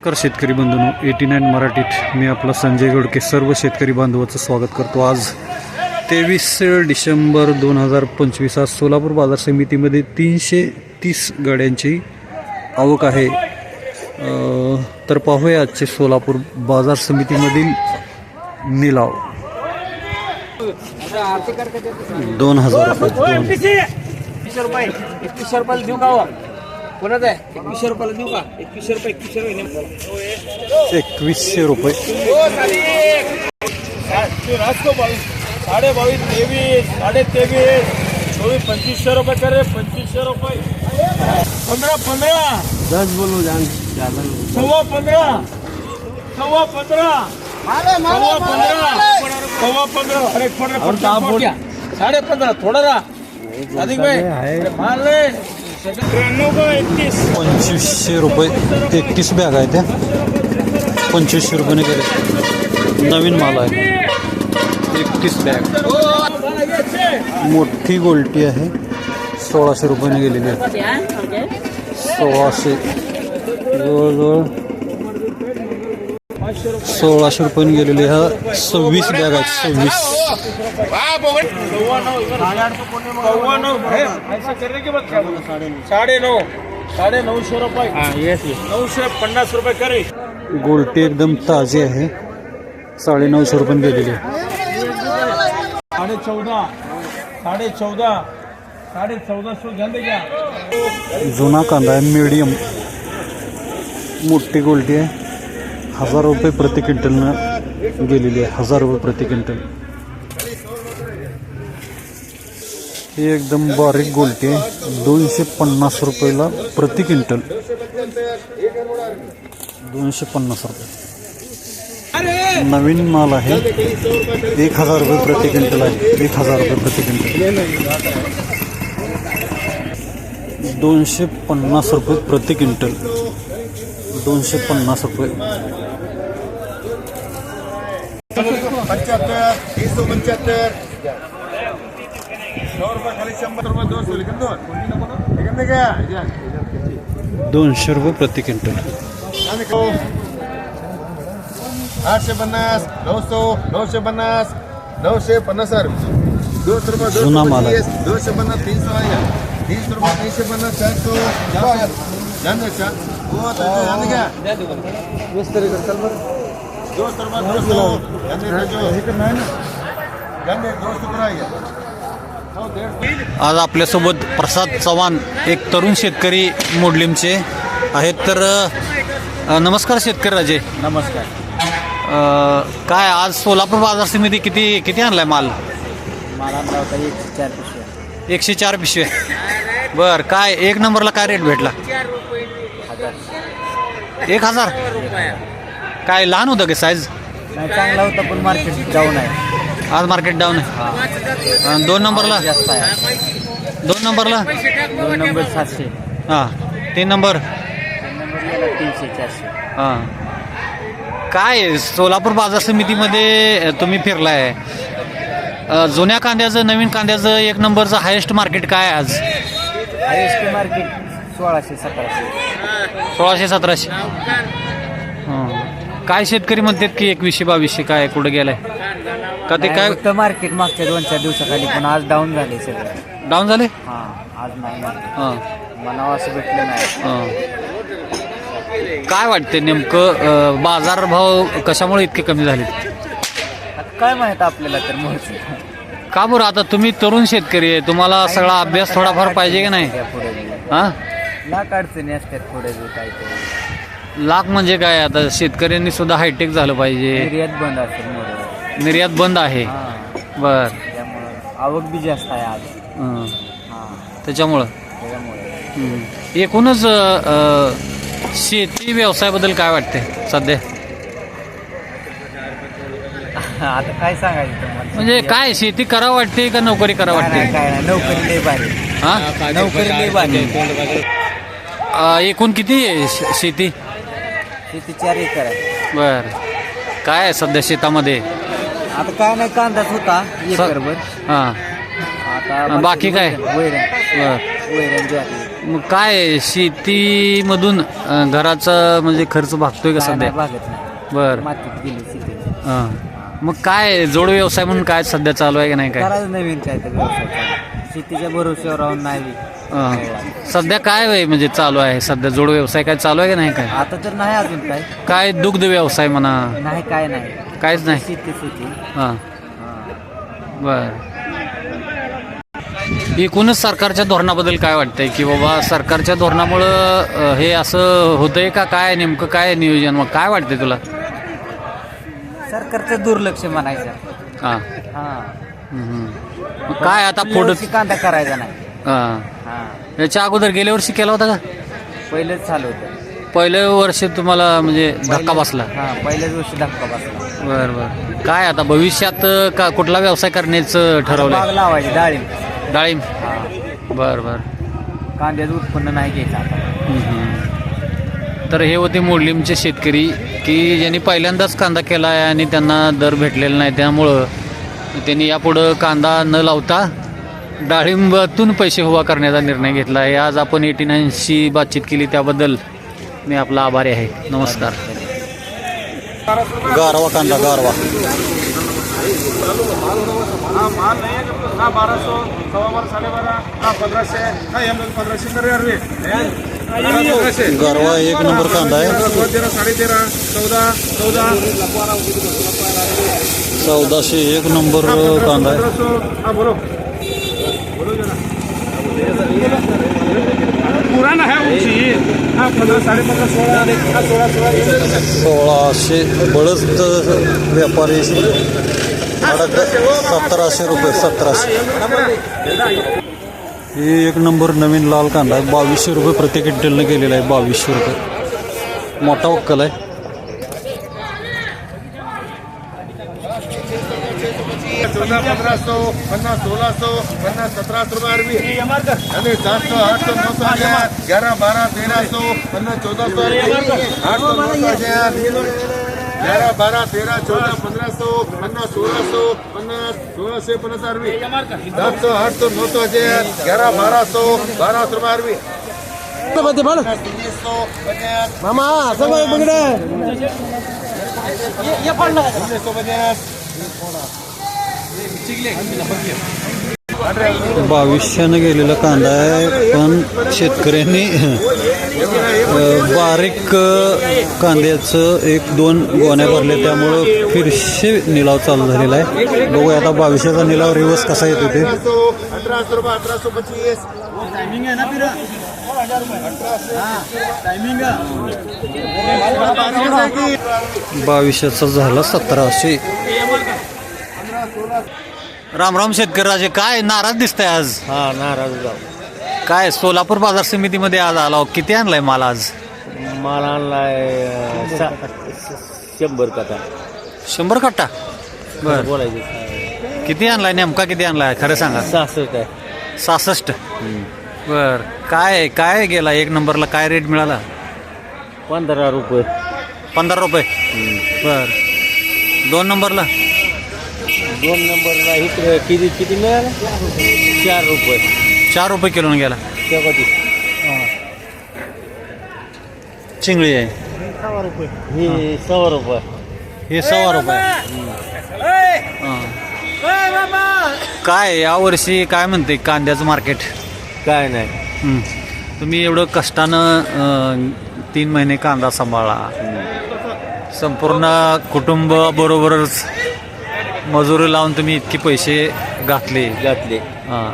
नमस्कार शेतकरी बंधूंनो eighty nine मराठीत मी आपला संजय गोडके सर्व शेतकरी बांधवाचं स्वागत करतो आज तेवीस डिसेंबर दोन हजार पंचवीस. आज सोलापूर बाजार समितीमध्ये तीनशे तीस गाड्यांची आवक आहे. तर पाहूया आजचे सोलापूर बाजार समितीमधील निलाव. दोन हजार रुपये. कोणाचं आहे? एकवीसशे रुपयाला देऊ का? एकवीसशे रुपये एकवीसशे रुपये एकवीसशे रुपये. साडे बावीस तेवीस. साडे तेवीस. चोवीस पंचवीसशे रुपये करे पंचवीसशे रुपये. पंधरा पंधरा. दस बोलो जान सव्वा पंधरा. सव्वा पंधरा. सव्वा पंधरा. सव्वा पंधरा. अरे पंधरा साडे पंधरा थोडा रा. अधिक भाई. अरे पंचवीसशे रुपये. एकतीस बॅग आहे त्या पंचवीसशे रुपयाने गेले नवीन माल आहे. एकतीस बॅग मोठी गोल्टी आहे. सोळाशे रुपयाने गेलेली आहे. सोळाशे. जवळजवळ सोळाशे रुपयाने गेलेली हा सव्वीस बॅग आहेत सव्वीस. हे? साडे नऊ साडे नऊशे रुपये नऊशे पन्नास रुपये करे गोल्टी एकदम ताजी आहे. साडेनऊशे रुपयाने गेलेली आहे. साडे चौदा साडे चौदा साडे चौदा सो ध्यान क्या जुना कांदा आहे मीडियम मोठी गोल्टी आहे. हजार रुपये प्रति क्विंटलनं गेलेली आहे. हजार रुपये प्रति क्विंटल. ही एकदम बारीक गोलटी आहे. दोनशे पन्नास रुपयाला प्रति क्विंटल. दोनशे पन्नास रुपये. नवीन माल आहे. एक हजार रुपये प्रति क्विंटल आहे. एक हजार रुपये प्रति क्विंटल. दोनशे पन्नास रुपये प्रति क्विंटल. दोनशे पन्नास रुपये. पंच्याहत्तर तीस सौ पंच्याहत्तर. सौ रुपये खाली शंभर रुपये दोन सौ लिखून दोन लिखून दे क्या दोनशे रुपये प्रति क्विंटल. आठशे पन्नास नऊशे नऊशे पन्नास नऊशे पन्नास सर दोनशे रुपये. तीस दोनशे पन्नास तीन सौ आहे. तीस रुपये तीनशे पन्नास चार सौ जान दे चार जो आज आपल्यासोबत प्रसाद चव्हाण एक तरुण शेतकरी मोडलिमचे आहेत. तर अ, नमस्कार शेतकरी राजे. नमस्कार. अ, काय आज सोलापूर बाजार समिती किती किती आणलाय माल? मला आणला एक चार पिशव्या. एकशे चार पिशवे बर काय एक नंबरला काय रेट भेटला? एक हजार. काय लहान होतं का साईज नाही चांगला होता पण मार्केट डाऊन आहे. आज मार्केट डाऊन आहे. दोन नंबरला जास्त आहे. दोन नंबरला दोन नंबर सातशे. हां. तीन नंबर तीन नंबर गेला तीनशे चारशे. हां. काय सोलापूर बाजार समितीमध्ये तुम्ही फिरलाय. अ, जुन्या कांद्याचं नवीन कांद्याचं एक नंबरचं हायेस्ट मार्केट काय आहे आज? हायेस्ट मार्केट सोळाशे सतराशे. सोळाशे सतराशे. काय शेतकरी म्हणतात की एकवीसशे बावीसशे काय कुठं गेलाय? का ते काय मार्केट मागच्या दोन चार दिवसाखाली पण आज डाऊन झाले सगळं. डाऊन झाले? हां आज नाही मार्केट हां. असं भेटलं नाही. हां. काय वाटते नेमकं अ, बाजारभाव कशामुळे इतके कमी झाले आता काय माहीत आपल्याला तर मोहचं का बरं? आता तुम्ही तरुण शेतकरी आहे तुम्हाला सगळा अभ्यास थोडाफार पाहिजे की नाही? पुढे. हां? लाख अडचणी असतात पुढे काहीतरी. लाख म्हणजे काय? आता शेतकऱ्यांनी सुद्धा हायटेक झालं पाहिजे. निर्यात बंद असेल मोठं निर्यात बंद आहे. हां. बर. त्यामुळं आवक बी जास्त आहे आज. हं. हां. त्याच्यामुळं? त्याच्यामुळे. हं. एकूणच अ, शेती व्यवसायाबद्दल काय वाटते सध्या? आता काय सांगायचं तुम्हाला? म्हणजे काय शेती करावं वाटते का नोकरी करावं काय नाही, वाटते काय नाही. नोकरी भारी. हा? नोकरी भारी. एकूण किती आहे शे- शेती? शेती चार एकर आहे बर. काय आहे सध्या शेतामध्ये? आता काय नाही कांदाच होता एकरभर. हां. आता बाकी काय? वैरण. बर. वैरण ज्वारी मग काय शेतीमधून अं, घराचा म्हणजे खर्च भागतोय का काय सध्या? नाही भागत नाही. बर. मातीत गेली शेती. हां. मग काय जोड व्यवसाय म्हणून काय सध्या चालू आहे का नाही काय? करायचं नवीन काय तर व्यवसाय चालू. शेतीच्या भरोश्यावर राहून नाही हां. सध्या काय म्हणजे चालू आहे? सध्या जोड व्यवसाय काय चालू आहे का नाही काय? आता तर नाही अजून काय. काय दुग्ध व्यवसाय म्हणा? नाही काय नाही. काहीच नाही. शेती शेती. हां. हा. बर. एकूणच सरकारच्या धोरणाबद्दल काय वाटतंय? की बाबा सरकारच्या धोरणामुळं अं, हे असं होतंय का? काय नेमकं काय नियोजन? मग काय वाटतंय तुला? सरकारचं दुर्लक्ष म्हणायचं. हां. हा. हम्म. मग काय आता पुढं? कांदा करायचा नाही. हां. हा याच्या अगोदर गेल्या वर्षी केला होता का? पहिलेच चालू होतं. पहिल्या वर्षी तुम्हाला म्हणजे धक्का बसला? हा पहिल्याच वर्षी धक्का बसला. बर बर. काय आता भविष्यात अं, का कुठला व्यवसाय करण्याचं बाग ठरवलंय? लावायची डाळिंब. डाळिंब? हा. बर बर. कांद्याचं उत्पन्न नाही घ्यायचं आता. हम्म. तर हे होते मोडलीमचे शेतकरी की ज्यांनी पहिल्यांदाच कांदा केला आहे आणि त्यांना दर भेटलेला नाही त्यामुळं त्यांनी यापुढं कांदा न लावता डाळिंबातून पैसे हवा करण्याचा निर्णय घेतला आहे. आज आपण एटी नाईनशी बातचीत केली त्याबद्दल मी आपला आभारी आहे. नमस्कार. गारवा कांदा गारवा. हा माल नाही आहे सव्वा बारा साडेबारा हा पंधराशे हा एम एल पंधराशे तर पंधराशे गारवा एक नंबर कांदा आहे. तेरा चौदा चौदा चौदाशे एक नंबर कांदा आहे. हा हा सोळा हा सोळा सोळा सोळाशे बळस्त व्यापारी सतराशे रुपये सतराशे. हे एक नंबर नवीन लाल कांदा आहे. बावीसशे रुपये प्रत्येक क्विंटलनं गेलेला आहे बावीसशे रुपये. मोठा वक्कल आहे. चौदा पंधरा सौ पन्नास सोळा सौ पन्नास सतरा रुपये अरबी अरे सात सौ आठ सौ नौ सौ हजार ग्यारह बारह तेरह सौ पन्नास चौदह सौ अरबी आठ सौ नौ सौ हजार ग्यारह बारह तेरह चौदह पंद्रह सौ पन्नास सोलह सौ पन्नास सोलह से पन्नास अरबी सात सौ आठ सौ नौ सौ हजार ग्यारह बारह सौ बारह सौ रुपये अरबी उन्नीस सौ पचास मामा उन्नीस सौ पचास बावीसशेनं गेलेला कांदा आहे पण शेतकऱ्यांनी बारीक कांद्याचं एक दोन गोण्या भरल्या त्यामुळं फिरशे निलाव चालू झालेला आहे. बघूया आता बावीसशेचा निलाव रिवर्स कसा येतो ते. बावीसशेचा झाला सतराशे. राम राम शेतकरी राजे काय नाराज दिसतंय आज? हा नाराज जाऊ काय सोलापूर बाजार समितीमध्ये आज आला हो. किती आणलाय माल आज? माल आणलाय शंभर कथा शंभर कट्टा बर. बोलायचे. किती आणलाय? नेमका किती आणलाय? खरं सांगा. सहासष्ट आहे. सहासष्ट. बर. काय काय गेला? एक नंबरला काय रेट मिळाला? पंधरा रुपये. पंधरा रुपये. बर. दोन नंबरला? दोन नंबरला इकडे किती किती मिळालं? चार रुपये. चार रुपये किलोनं गेला. त्या कधी चिंगळी आहे. हे सव्वा रुपये. हे सव्वा रुपये. हां. काय यावर्षी काय म्हणते कांद्याचं मार्केट? काय नाही. तुम्ही एवढं कष्टानं अं, तीन महिने कांदा सांभाळा. संपूर्ण कुटुंब बरोबरच मजुरी लावून तुम्ही इतके पैसे घातले. घातले. हां.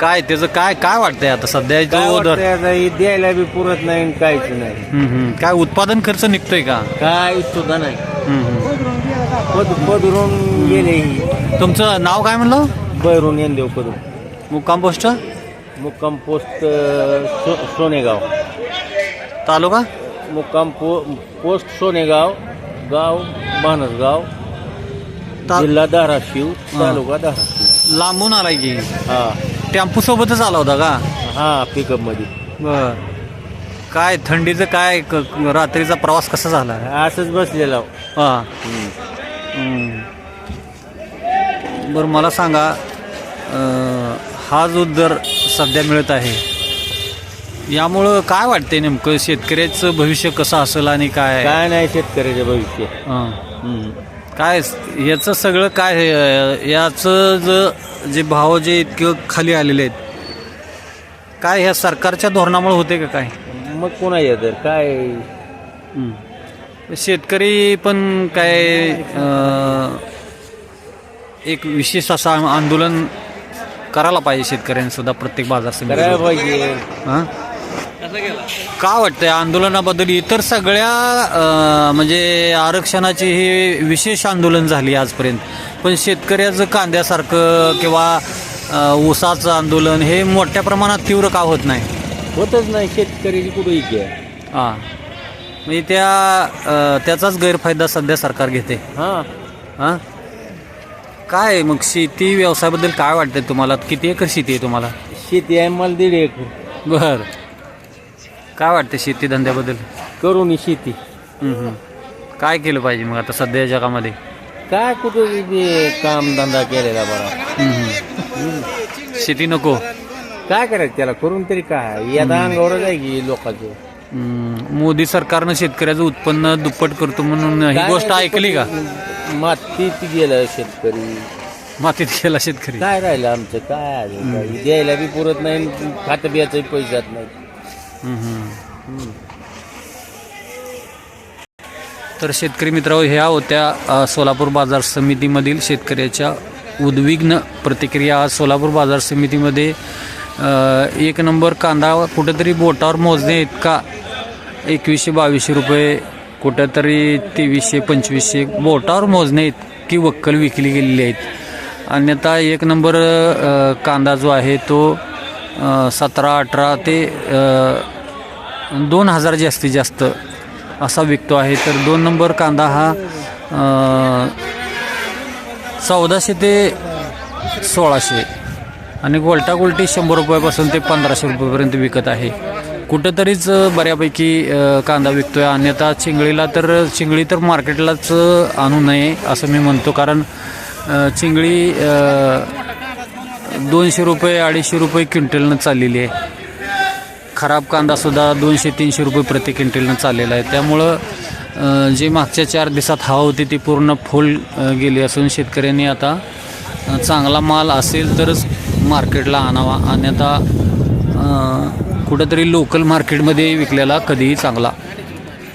काय त्याचं काय काय वाटतंय आता? सध्या काय जो दर वाटतंय आता? हे द्यायला बी पुरत नाही आणि काहीच नाही. काय उत्पादन खर्च निघतोय का? काय सुद्धा नाही. पद पदरून गेले ही. तुमचं नाव काय म्हणलं? बैरून येऊन देऊ पदून मुक्काम पोस्ट? मुक्काम पोस्ट अं, सो सोनेगाव. तालुका? मुक्काम पो पोस्ट सोनेगाव गाव मानसगाव. ता- जिल्हा धाराशिव तालुका धाराशिव. लांबून आलाय की. हा. टेम्पो सोबतच आला होता का? हा पिकअपमध्ये. बर. काय थंडीचं काय क- रात्रीचा प्रवास कसा झाला? असंच बसलेला. हा. बरं मला सांगा अं, हा जो दर सध्या मिळत आहे यामुळं काय वाटतंय नेमकं? शेतकऱ्याचं भविष्य कसं असेल आणि काय? काय नाही शेतकऱ्याचे भविष्य. हं. हम्म. काय याचं सगळं काय अं, याचं ज जे भाव जे इतकं खाली आलेले आहेत काय ह्या सरकारच्या धोरणामुळे होते का काय मग कोणा तर काय हं. शेतकरी पण काय अं, एक विशेष असं आं- आंदोलन करायला पाहिजे शेतकऱ्यांनी सुद्धा प्रत्येक बाजार करायला. पाहिजे हां? का वाटतंय? आंदोलनाबद्दल इतर सगळ्या अं, म्हणजे आरक्षणाची ही विशेष आंदोलन झाली आजपर्यंत. पण शेतकऱ्याचं कांद्यासारखं किंवा अं, ऊसाचं आंदोलन हे मोठ्या प्रमाणात तीव्र का होत नाही? होतच नाही. शेतकऱ्याची कुठे इथे हां. म्हणजे त्या अं, त्याचाच गैरफायदा सध्या सरकार घेते. हां. हां? काय मग शेती व्यवसायाबद्दल काय वाटतंय तुम्हाला? किती एकर शेती आहे तुम्हाला? शेती आहे मला दीड एकर. बर. काय वाटतं शेती धंद्याबद्दल करून शेती. हम्म, हम्म. काय केलं पाहिजे मग आता सध्या जगामध्ये? काय कुठं काम धंदा केलेला बरा. हम्म, हम्म. शेती नको? काय करायचं त्याला? करून तरी काय? यादा अंगावरच आहे की लोकांचं. हम्म. मोदी सरकारनं शेतकऱ्याचं उत्पन्न दुप्पट करतो म्हणून ही काय गोष्ट नाही, ऐकली का? मातीत गेलं शेतकरी. मातीत गेला शेतकरी. काय राहिलं आमचं? काय? आहे? द्यायला बी पुरत नाही खातं बियाचं पैसे जात नाही. तर शेतकरी मित्रांनो ह्या होत्या सोलापूर बाजार समितीमधील शेतकऱ्याच्या उद्विग्न प्रतिक्रिया. आज सोलापूर बाजार समितीमध्ये एक नंबर कांदा कुठेतरी बोटावर मोजणे इतका एकवीसशे बावीसशे रुपये कुठेतरी तेवीसशे पंचवीसशे बोटावर मोजणे इतकी वक्कल विकली गेलेली आहेत. अन्यथा एक नंबर कांदा जो आहे तो सतरा अठरा ते दोन हजार जास्तीत जास्त असा विकतो आहे. तर दोन नंबर कांदा हा चौदाशे ते सोळाशे आणि गोलटा गोलटी शंभर रुपयापासून ते पंधराशे रुपयापर्यंत विकत आहे. कुठंतरीच बऱ्यापैकी कांदा विकतो आहे अन्यथा चिंगळीला तर चिंगळी तर मार्केटलाच आणू नये असं मी म्हणतो. कारण चिंगळी दोनशे रुपये अडीचशे रुपये क्विंटलनं चाललेली आहे. खराब कांदासुद्धा दोनशे तीनशे रुपये प्रति क्विंटलनं चाललेला आहे. त्यामुळं जे मागच्या चार दिवसात हवा होती ती पूर्ण फुल गेली असून शेतकऱ्यांनी आता चांगला माल असेल तरच मार्केटला आणावा. अन्यथा आता कुठंतरी लोकल मार्केटमध्ये विकलेला कधीही चांगला.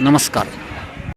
नमस्कार.